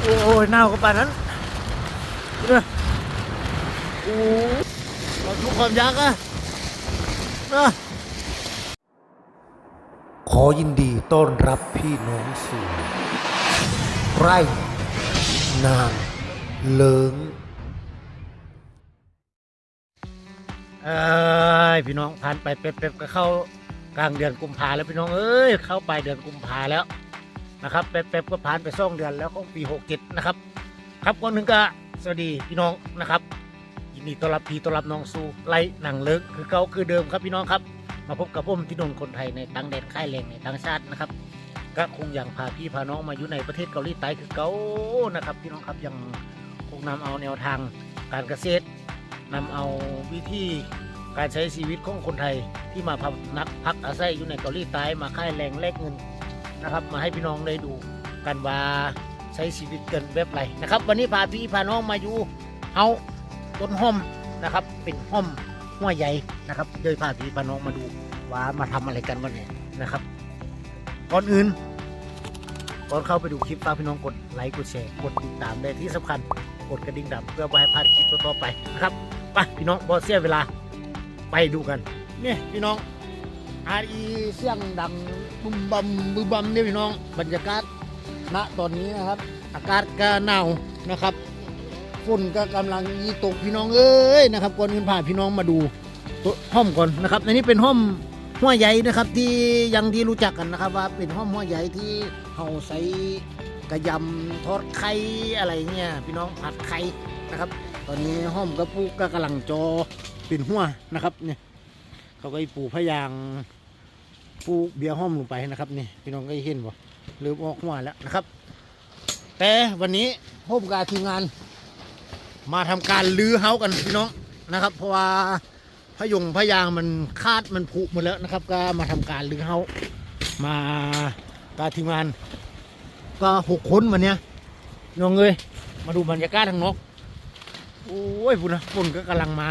โอ้ยหนากับปานนั้นโอ้เราทุกความยากอะนะขอยินดีต้อนรับพี่น้องสู่ไร่นางเลิงเอ้ยพี่น้องผ่านไปเป๊บๆก็เข้ากลางเดือนกุมภาแล้วพี่น้องเอ้ยเข้าไปเดือนกุมภาแล้ว นะครับเป๊บๆก็ผ่านไปสองเดือนแล้วของปีหกเจ็ดนะครับ ครับก่อนหนึ่งก็สวัสดีพี่น้องนะครับยินดีต้อนรับพี่ต้อนรับน้องสู่ไล่หนังเลิกคือเก่าคือเดิมครับพี่น้องครับ มาพบกับผมที่นนท์คนไทยในต่างแดนค่ายแรงในต่างชาตินะครับ ก็คงยังพาพี่พาน้องมาอยู่ในประเทศเกาหลีใต้คือเก่านะครับ พี่น้องครับยังคงนำเอาแนวทางการเกษตรนำเอาวิธีการใช้ชีวิตของคนไทยที่มาพักนักพักอาศัยอยู่ในเกาหลีใต้มาค่ายแรงแลกเงิน นะครับ มาให้พี่น้องได้ดูกันว่าใช้ชีวิตกันแบบไรนะครับ วันนี้พาพี่พาน้องมาอยู่เฮาต้นห้อมนะครับ เป็นห้อมหัวใหญ่นะครับโดยพาพี่พาน้องมาดูว่ามาทำอะไรกันวันนี้นะครับก่อนอื่นก่อนเข้าไปดูคลิปฝากพี่น้องกดไลค์กดแชร์กดติดตามได้ที่สำคัญกดกระดิ่งดำเพื่อไม่ให้พลาดคลิปต่อไปนะครับไปพี่น้องบอเสียเวลาไปดูกันนี่พี่น้อง อาอีเสียงดังบุมบัมบุมบัมเนี่ยพี่น้องบรรยากาศณตอนนี้นะครับ อากาศก็หนาวนะครับฝนก็กำลังยีตกพี่น้องเอ้ยนะครับก่อนอื่นพาพี่น้องมาดูห้อมก่อนนะครับในนี้เป็นห้อมหัวใหญ่นะครับ ที่ยังที่รู้จักกันนะครับ ว่าเป็นห้อมหัวใหญ่ที่เฮาใส่กระยำทอดไข่อะไรเงี้ยพี่น้องผัดไข่นะครับ ตอนนี้ห้อมกระปุกก็กำลังจอเป็นหัวนะครับเนี่ยเขาก็ปลูกพยาง ปูเบียร์ห้อมลงไปนะครับนี่พี่น้องก็เห็นบ่เริ่มออกหัวแล้วนะครับ แต่วันนี้ผมกับทีมงาน มาทำการลื้อเฮากันพี่น้องนะครับ เพราะว่าพยงพยางมันคาดมันผุหมดแล้วนะครับ ก็มาทำการลื้อเฮามาการทีมงาน ก็หกคนวันเนี้ยน้องเอ้ยมาดูบรรยากาศทางนอกโอ้ยฝุ่นนะฝนก็กำลังมา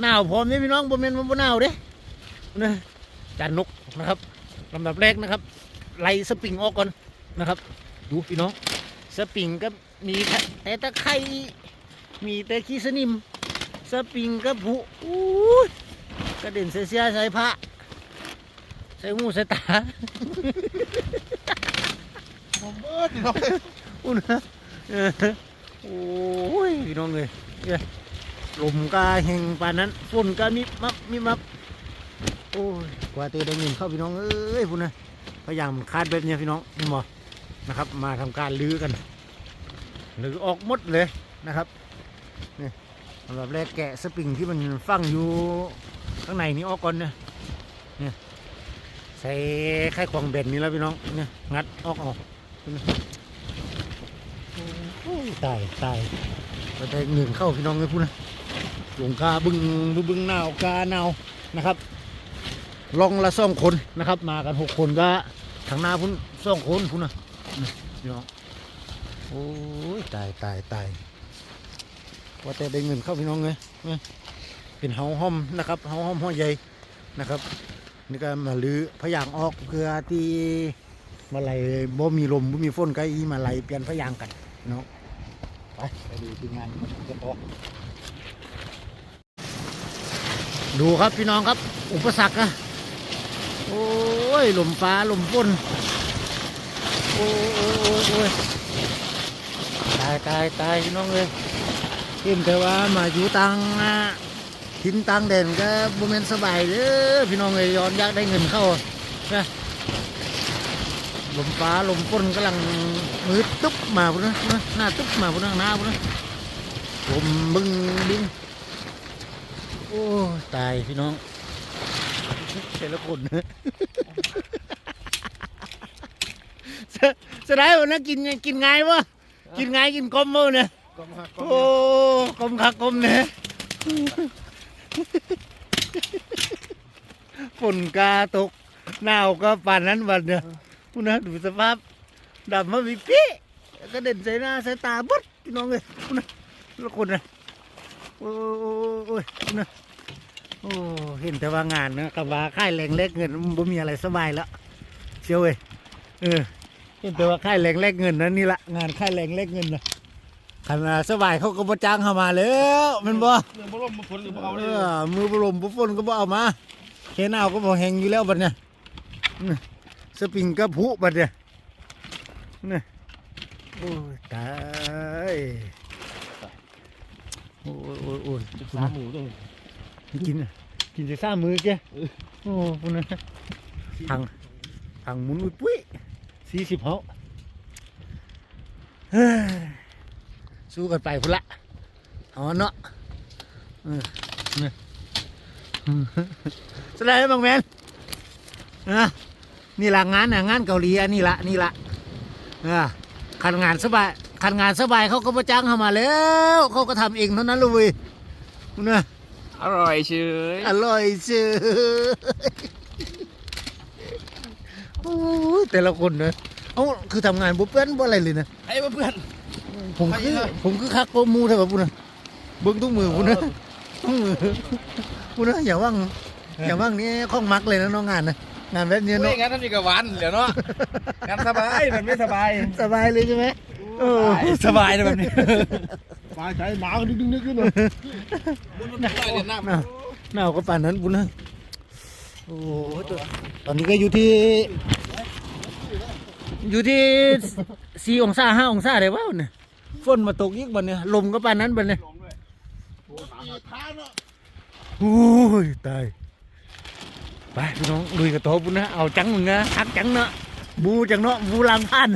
หนาวพร้อมนี่พี่น้องบนเมนบนหนาวเด้นะ จานนกนะครับลำดับแรกนะครับ ไล่สปริงออกก่อนนะครับ ดูพี่น้องสปริงก็มีแต่ตะไคร่มีแต่ขี้สนิมสปริงกระผุอู้ยกระเด็นเสียๆใส่ผ้าใส่หูใส่ตาผมเบิดนี่เนาะอุ้นนะเออโอ้ยพี่น้องเลยเนี่ยลมกาแห่งปานนั้นฝนก็มีมับมีมับโอ้ย กว่าเตได้เงินเข้าพี่น้องเอ้ยพุ่นนะพยายามคาดแบบเนี้ยพี่น้องนี่หมอนะครับ มาทำการลื้อกันลื้อออกมดเลยนะครับสำหรับแรกแกะสปริงที่มันฟังอยู่ข้างในนี้ออกก่อนนี่ยเนี่ยใส่ไข่ควงเบ็ดนี่แล้วพี่น้องเนี่ยงัดออกออกโอ้ยตายตายไปได้เงินเข้าพี่น้องเลยพูดนะหลวงกาบึงบึงบึงหนาวกาหนาวนะครับ ลองละสองคนนะครับ มากันหกคนก็ทางหน้าพุ่นสองคนพุ่นนะนี่พี่น้องโอ้ยตายตายตายว่าแต่ได้เงินเข้าพี่น้องเลยเนี่ยเป็นเฮาห้อมนะครับเฮาห้อมห้อใหญ่นะครับนี่ก็มาลื้อพยางออกเพื่อที่มาไหลบ่มีลมบ่มีฝนก็อีมาไหลเปลี่ยนพยางกันเนาะไปไปดูทีงานกันต่อดูครับพี่น้องครับ อุปสรรคอะ โอ้ยลมฟ้าลมฝนโอ้ยโอ้ยโอ้ยโอ้ยตายตายตายพี่น้องเลยเห็นแต่ว่ามาอยู่ตังทิ้นตังเด่นก็บุเมนสบายเด้อพี่น้องเอ้ยย้อนยากได้เงินเข้านะลมฟ้าลมฝนกำลังมืดตุ๊บมาพุ่นนะหน้าตุ๊บมาพุ่นนะหน้าพุ่นนะลมบึงบินโอ้ตายพี่น้อง แต่ละคนนะสสดายวันนั้นกินไงกินไงวะกินไงกินกลมมั้เนี่ยกองหักกโอ้องกลมคักกลมเนี่ยฝนกาตกหนาวก็ป่านนั้นวันเนี่ยพูดนะดูสภาพดำมาวิปี้ก็เด่นใส่หน้าใส่ตาบดพี่น้องเลยพูดนะละคนนะโอ้โอ้โอ้ยพูดนะ โอ้เห็นแต่ว่างานนะกับว่าค่ายแรงเล็กเงินบ่มีอะไรสบายแล้วเชียวเว้ยเออเห็นแต่ว่าค่ายแรงแลกเงินนะนี่ละงานค่ายแรงแลกเงินนะขนาดสบายเขาก็บ่จ้างเข้ามาแล้วแมันบ่เรื่องบ่ลมมาฝนหรือบ่เอาเอเลยอมือบรมบุฟนก็บ่เอามาเคนเอาก็บ่แหงอยู่แล้วบัดเนี่ยนี่สปริงก็ผุบัดเนี่ยนี่โอ้ยตายโอ้ยโอ้ยโอ้ย สามหมูด้วย กินน่ะกินจะซ่ามือแกโอ้พุ่นนะพังพังหมุนอุ้ยปุ้ยสี่สิบเหาเฮ้ยสู้กันไปพุ่นละเอาเนาะเออนี่แสดงให้บางแมนนะนี่ละงานน่ะงานเกาหลีอันนี่ละนี่ละเออคันงานสบายคันงานสบายเขาก็มาจ้างเข้ามาแล้ว เขาก็ทำเองเท่านั้นเลยเว้ยนะ อร่อยเฉยอร่อยเชียวโอ้ยแต่ละคนเนอะเอ้าคือทำงานบุเป้นบ่อะไรเลยนะไอ้เพื่อน ผมคือไปเลยผมคือคักโปมูเถอะปุ่นนะเบิ้งทุกมือปุ่นนะทุกมือปุ่นนะอย่าว่างอย่าว่างนี่ข้องมักเลยนะน้องงานนะงานแบบนี้เฮ้เนาะยงั้นท่านมีกับหวานเดี๋ยวเนาะงานสบายมันไม่สบาย สบายเลยใช่ไหมโอ้สบายนะแบบนี้ สบายใจหมาก็ดึกดึกดึกขึ้นเลยน้หนาวหนาวก็ป่านนั้นปุ่นนะโอ้ตัวตอนนี้ก็อยู่ที่ อยู่ที่สี่องศาห้าองศาได้ว่าเนี่ยฝนมาตกอีกบันเนี่ยลมก็ปานนั้นบันเนี่ยโอ้ยตายไปพี่น้องลุยกับโตปุ่นนะเอาจังมึงนะทักจังเนาะบูจังเนาะบูลังพัน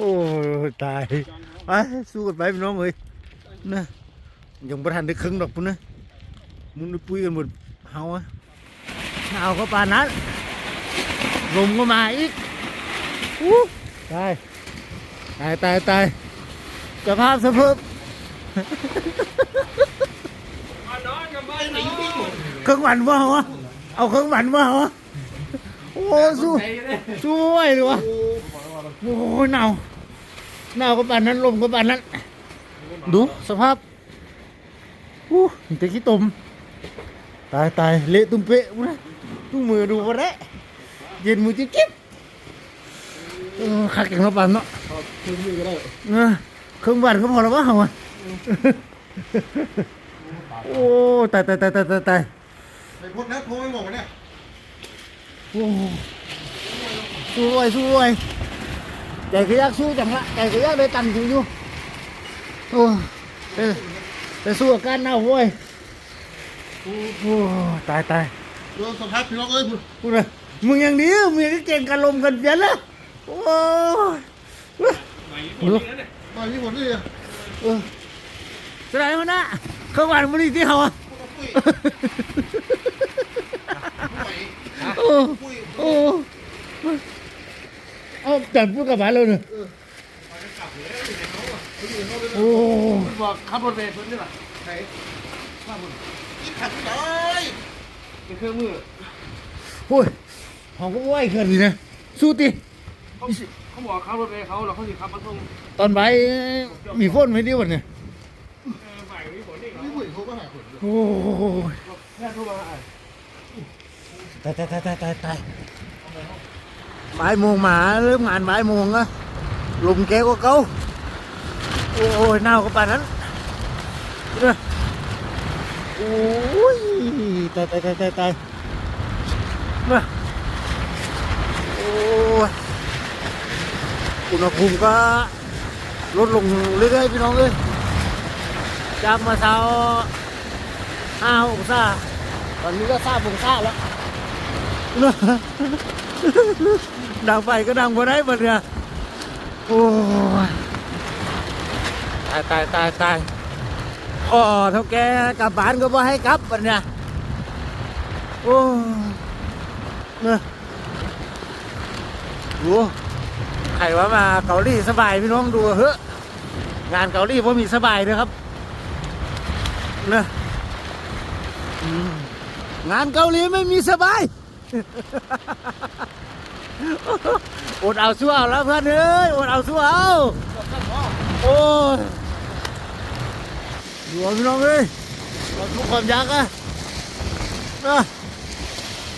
โอ้ยตายไปสู้กันไปพี่น้องเอ้ยนะยังประทันได้ครึ่งดอกปุ่นนะมึงได้ปุ้ยกันหมดเฮาอะเอาก็ปานนั้นลมก็มาอีกอู้ตายตายตายตายสภาพสะเพิบเครื่องหวันว่าเหรอเอาเครื่องหวันว่าเหรอโอ้สู้สู้ไม่ไหวเลยวะโอ้ยหนาว หนาวก็ปานนั้นลมก็ปานนั้น ดูสภาพอู้แต่ขี้ตมตายตายเละตุ้มเป๊ะนะตุ้มมือดูก็ได้เย็นมือจิ๊บจิ๊บเออคักอย่างละปันเนาะคือมือก็ได้เออเครื่องวันก็พอแล้ววะเหรอวะโอ้ตายตายตายตายตายตายไปพูดนะโทรไม่บอกเนี่ยโอ้สู้ไว้สู้ไว้ ใจก็ยากสู้จังละใจก็ยากได้ตันถึงอยู่โอ้แต่แต่สู้อาการหนาเว้ยโอ้ตายตายดูสภาพพี่น้องเอ้ยพูดเลยมึงอย่างนี้มึงก็เก่งกันลมกันเปลี่ยนแล้วโอ้ยดูตอนนี้หมดเลยเออแสดงว่านะเครื่องหวานบริที่เขาอะโอ้โอ้ เอาจัดพูดกับหมาเลยเนอะโอ้บอกขับรถไปเพิ่นนี่แหละไหนขับรถนี่ขับไม่ได้เป็นเครื่องมือโหหอมก็ไหวเกินดีนะสู้ติเขาเขาบอกขับรถไปเขาแล้วเขาสิขับมาส่งตอนใบายมีฝนไหมดิวันเนี่ยฝ่ายนี้ฝนนี่นี่หุ่ยเขาก็หาฝนโอ้ยแค่โทรมาอะตายตายตายตายตายตาย บ่ายโมงมาเริ่มงานบ่ายโมงอะลมแกก็เกาโอ้ยหนาวก็ป่านนั้นโอ้ยตายตายตายตายตายโอ้ยอุณหภูมิก็ลดลงเรื่อยๆพี่น้องเอ้ยจากมาเช้าห้าองศาตอนนี้ก็ทราบองศาแล้ว ดังไฟก็ดังพอได้หมดเนี่ยโอ้ยตายตายตายตายอ๋อเท่าแกกลับบ้านก็บ่ให้กลับปะเนี่ยโอ้ยเนี่ยดูใครว่ามาเกาหลีสบายพี่น้องดูเฮ้ยงานเกาหลีพ่ามีสบายเลยครับเนี่ยอืมงานเกาหลีไม่มีสบาย อดเอาสู้เอาแล้วเพื่อนเอ้ยอดเอาสู้เอาโอ้ยดูเอาพี่น้องเอ้ยเราทุกความยากอะนะ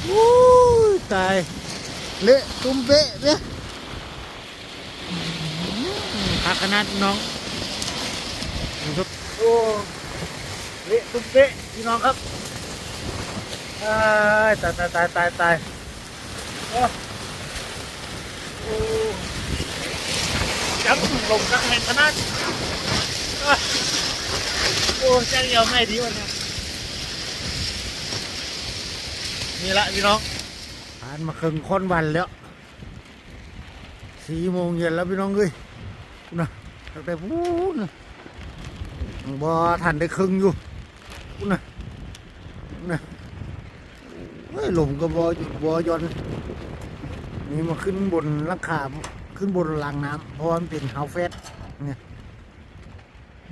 โอ้ตายเละตุ้มเป๊ะเนี่ยพักขนาดน้องครับโอ้เละตุ้มเป๊ะพี่น้องครับ ตายตายตายตายตายตายโอ้โอ้จับลงกักแห่งขนาดอะโอ้จ้งเดียวไม่ดีวะเนี่ยนี่ละพี่น้องผ่านมาครึ่งค่อนวันแล้วสี่โมงเย็นแล้วพี่น้องเอ้ยนะตั้งแต่พูดนะบ่ทันได้ครึ่งอยู่นะนะ เฮ้ยลมก็บ่หยุดบ่หย่อนนี่มาขึ้นบนลังคาขึ้นบนรางน้ำเพราะว่ามันเป็นเฮาเฟสเนี่ย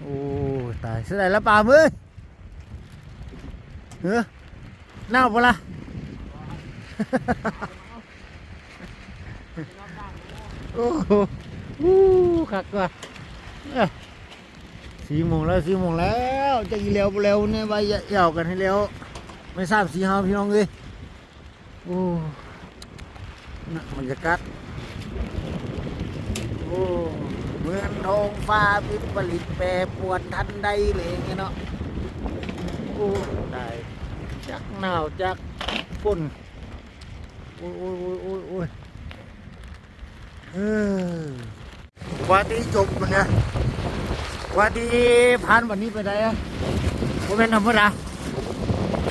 โอ้ตายเสียดายแล้วป่าเอ้ยเฮ้อหนาปะล่ะโอ้โหอู้คักว่ะสี่โมงแล้วสี่โมงแล้วจะอีเร็วเร็วเนี่ยไปเหย่ากันให้เร็วไม่ทราบสีหาพี่น้องเลย โอ้นะบรรยากาศโอ้เหมือนท้องฟ้าวิปริตแปรปรวนทันใดเลยอย่างเนาะโอ้ได้จักหนาวจักฝนโอ้ยโอ้ยโอ้ยโอ้ยเออวันที่จบมันนี่ยวันที่ผ่านวันนี้ไปได้อะผมเป็นธรรมดา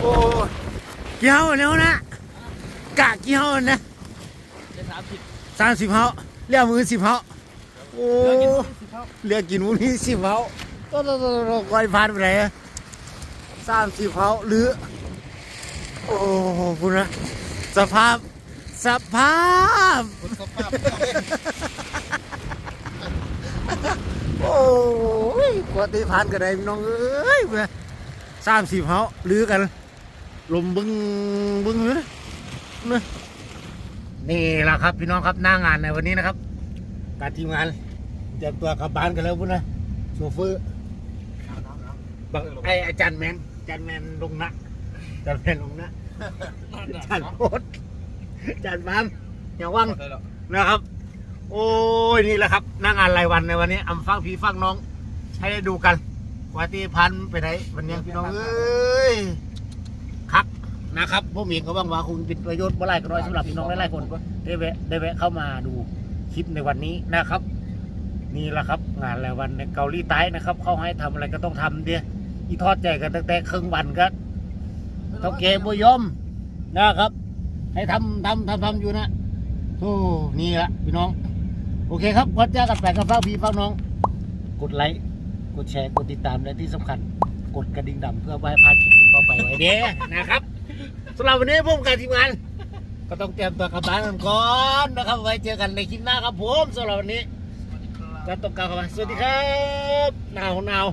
โอ้ยกี่เฮาแล้วนะ กะกี่เฮานะจะสามสิบสามสิบเฮาเรียกมือสิบเฮาโอ้เดี๋ยวกินสิบเท่าเรียกกินวันนี้สิบเฮาก็ต้องต้องคอยผ่านไปไหนอะสามสิบเฮาหรือ โอ้โหคุณนะสภาพสภาพสภาพ โอ้ยกว่าตีผ่านกันได้พี่น้องเอ้ยมาสามสิบเฮาลือกัน ลมบึ้งบึ้งเลย นะนี่แหละครับ พี่น้องครับหน้างานในวันนี้นะครับการทีมงานเตรียมตัวกลับบ้านกันแล้วพุ่นนะโซเฟอร์บังไออาจารย์แมนอาจารย์แมนลงนะอาจารย์แมนลงนะอาจารย์โคตรอาจารย์บามอย่าว่างนะครับ โอ้ยนี่แหละครับหน้างานรายวันในวันนี้อำฟังพี่ฟังน้อง ให้ได้ดูกันว่าที่พันไปไหนวันนี้พี่น้องเอ้ย นะครับพวกมีก็หวังว่าคงเป็นประโยชน์บ่ไรก็น้อยสำหรับพี่น้องหลายๆคนได้แวะได้แวะเข้ามาดูคลิปในวันนี้นะครับ นี่แหละครับ งานรายวันในเกาหลีใต้นะครับ เขาให้ทำอะไรก็ต้องทำเดียอีทอดใจกันตั้งแต่ครึ่งวันก็เท่าเกบยมนะครับ ให้ทำทำทำทำอยู่นะโอ้นี่ละพี่น้อง โอเคครับวัดจ้ากันแปลกับฟ้ากพี่ฟ้ากน้อง กดไลค์กดแชร์กดติดตามและที่สำคัญ กดกระดิ่งดำเพื่อไม่ให้พลาดคลิปต่อไปไว้เด้นะครับ สำหรับวันนี้ผมกับทีมงาน ก็ต้องเตรียมตัวกลับบ้านกันก่อนนะครับ ไว้เจอกันในคลิปหน้าครับผมสำหรับวันนี้ก็ต้องกล่าวคำว่าสวัสดีครับหนาวหนาว